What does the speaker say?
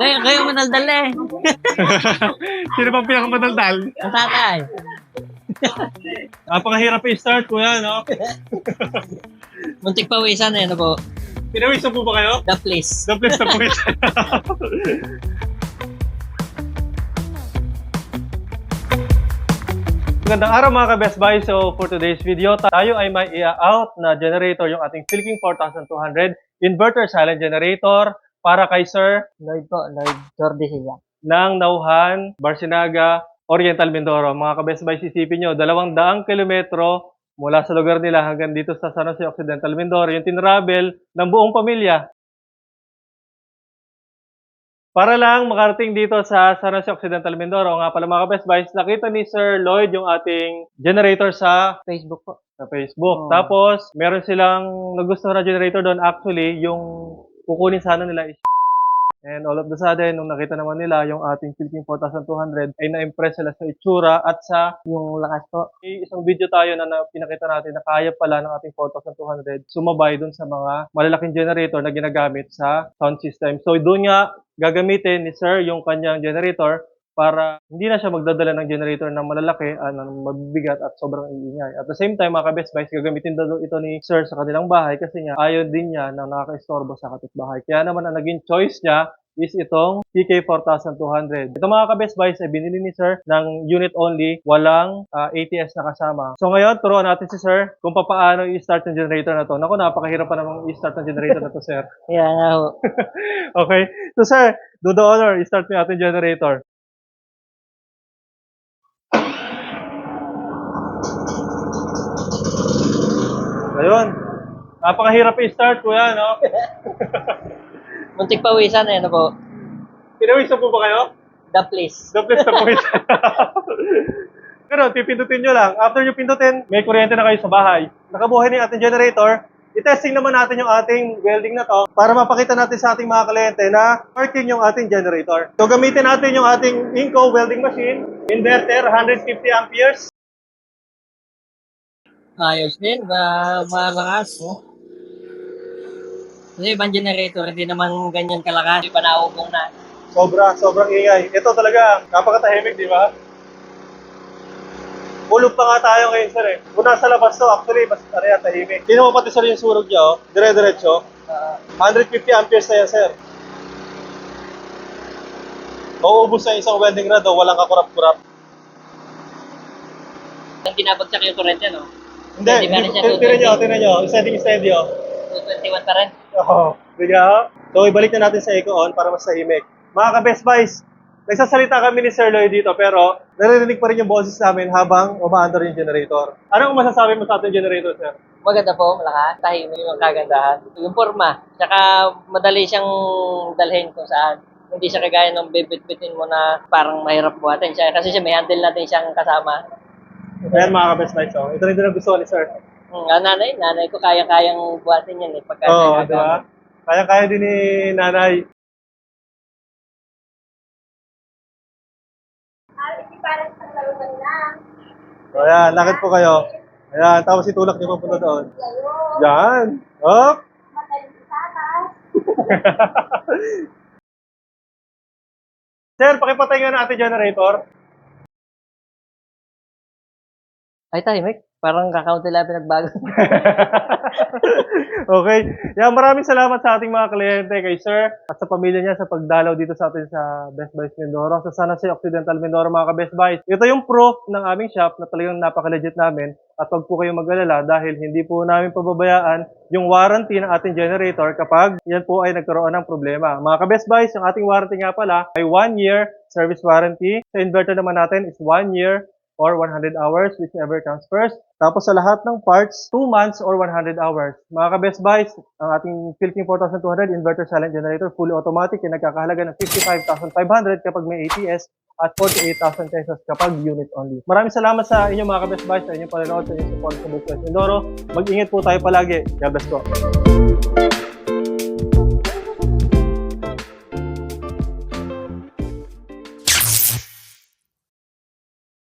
Kayo, kayo manaldal eh. Sino bang pinakamadaldal? Ang tatay. Napakahirap i-start, kuya, no? Muntik pawisan eh, ano po? Pinawis na po ba kayo? The place. The place na po ito. Magandang araw mga ka-Best Buy. So for today's video, tayo ay may i-out na generator yung ating Philking 4200 inverter silent generator para kay Sir Lloyd po, Lloyd Jordi siya. ng Nauhan, Barsinaga, Oriental Mindoro. Mga ka-Best Buy, sisipin nyo, dalawang daang kilometro mula sa lugar nila hanggang dito sa San Jose Occidental Mindoro, yung tinravel ng buong pamilya. Para lang makarating dito sa San Jose Occidental Mindoro, nga pala mga ka-Best Buy, nakita ni Sir Lloyd yung ating generator sa Facebook po. sa Facebook. Oh. Tapos, meron silang nagustuhan na generator doon. Actually, yung kukunin sana nila is And all of the sudden, nung nakita naman nila yung ating Philippine 4200, ay na-impress sila sa itsura at sa Yung lakas po. may isang video tayo na, na pinakita natin na kaya pala ng ating 4200 sumabay dun sa mga malalaking generator na ginagamit sa sound system. So doon nga gagamitin ni Sir yung kanyang generator para hindi na siya magdadala ng generator na malalaki, ah, ng mabibigat at sobrang iingay. At the same time, mga ka-best buys, gagamitin daw ito ni Sir sa kanilang bahay kasi nga ayaw din niya na nakaka-istorbo sa kapitbahay. Kaya naman ang naging choice niya is itong PK4200. Ito mga ka-best buys ay binili ni Sir ng unit only, walang ah, ATS na kasama. So ngayon, turuan natin si Sir kung paano i-start yung generator na to. Naku, napakahirap pa namang i-start ng generator na to, Sir. Kaya nga ho. okay? So Sir, do the honor, i-start mo ating generator. Ayun. Napakahirap i-start, kuya, no? Muntik pawisan eh, ano po? Pinawisan po ba kayo? The place. The place na ito. Pero, pipindutin nyo lang. After nyo pindutin, may kuryente na kayo sa bahay. Nakabuhay na yung ating generator. I-testing naman natin yung ating welding na to para mapakita natin sa ating mga kliyente na working yung ating generator. So, gamitin natin yung ating Inco welding machine, inverter, 150 amperes. Ayos din, ba, malakas. Oh. Kasi ibang generator, hindi naman ganyan kalakas. Hindi pa naubong na. Sobra, sobrang ingay. Ito talaga, napakatahimik, di ba? Ulog pa nga tayo ngayon, sir eh. Kung nasa labas to, actually, mas ano yan, tahimik. Tingnan mo pati sir yung surog niya, oh. Dire-diretso. Ah, 150 amperes na yan, sir. Mauubos na isang welding rod, oh. walang kakurap-kurap. ang tinabagsak yung kurente, no? Hindi, Hindi rin siya tinan nyo, tinan nyo. Steady, steady, oh. 221 pa rin. Oo, bigla. So, ibalik na natin sa eco on para mas tahimik. Mga ka-best buys, nagsasalita kami ni Sir Lloyd dito pero naririnig pa rin yung boses namin habang umaandar yung generator. Anong masasabi mo sa ating generator, sir? Maganda po, malakas. Tahimik yung kagandahan. Yung forma. Tsaka madali siyang dalhin kung saan. Hindi siya kagaya ng bibit-bitin mo na parang mahirap buhatin siya. Kasi siya may handle natin siyang kasama. Ayan mga ka-best buys, oh. ito rin din ang gusto ni Sir. Hmm, ah, nanay, nanay ko kaya-kayang buhatin yan eh. Pagka Oo, siya di ba? Kaya-kaya din ni nanay. So, ayan, lakad po kayo. Ayan, tapos itulak niyo papunta doon. Yan. Up. Sir, pakipatay nga na ating generator. Ay, tahimik. Parang kakaunti lang pinagbago. okay. Yan, maraming salamat sa ating mga kliyente, kay Sir, at sa pamilya niya sa pagdalaw dito sa atin sa Best Buys Mindoro, sa San Jose Occidental Mindoro, mga ka-Best Buys. Ito yung proof ng aming shop na talagang napaka-legit namin at huwag po kayong mag-alala dahil hindi po namin pababayaan yung warranty ng ating generator kapag yan po ay nagkaroon ng problema. Mga ka-Best Buys, yung ating warranty nga pala ay 1 year service warranty. Sa inverter naman natin is 1 year or 100 hours, whichever comes first. Tapos sa lahat ng parts, 2 months or 100 hours. Mga ka-best buys, ang ating Philippine 4200 inverter silent generator, fully automatic, yung nagkakahalaga ng 55,500 kapag may ATS at 48,000 pesos kapag unit only. Maraming salamat sa inyo mga ka-best buys, sa inyong panonood, sa inyong support sa Business Mindoro. Mag-ingat po tayo palagi. God bless po.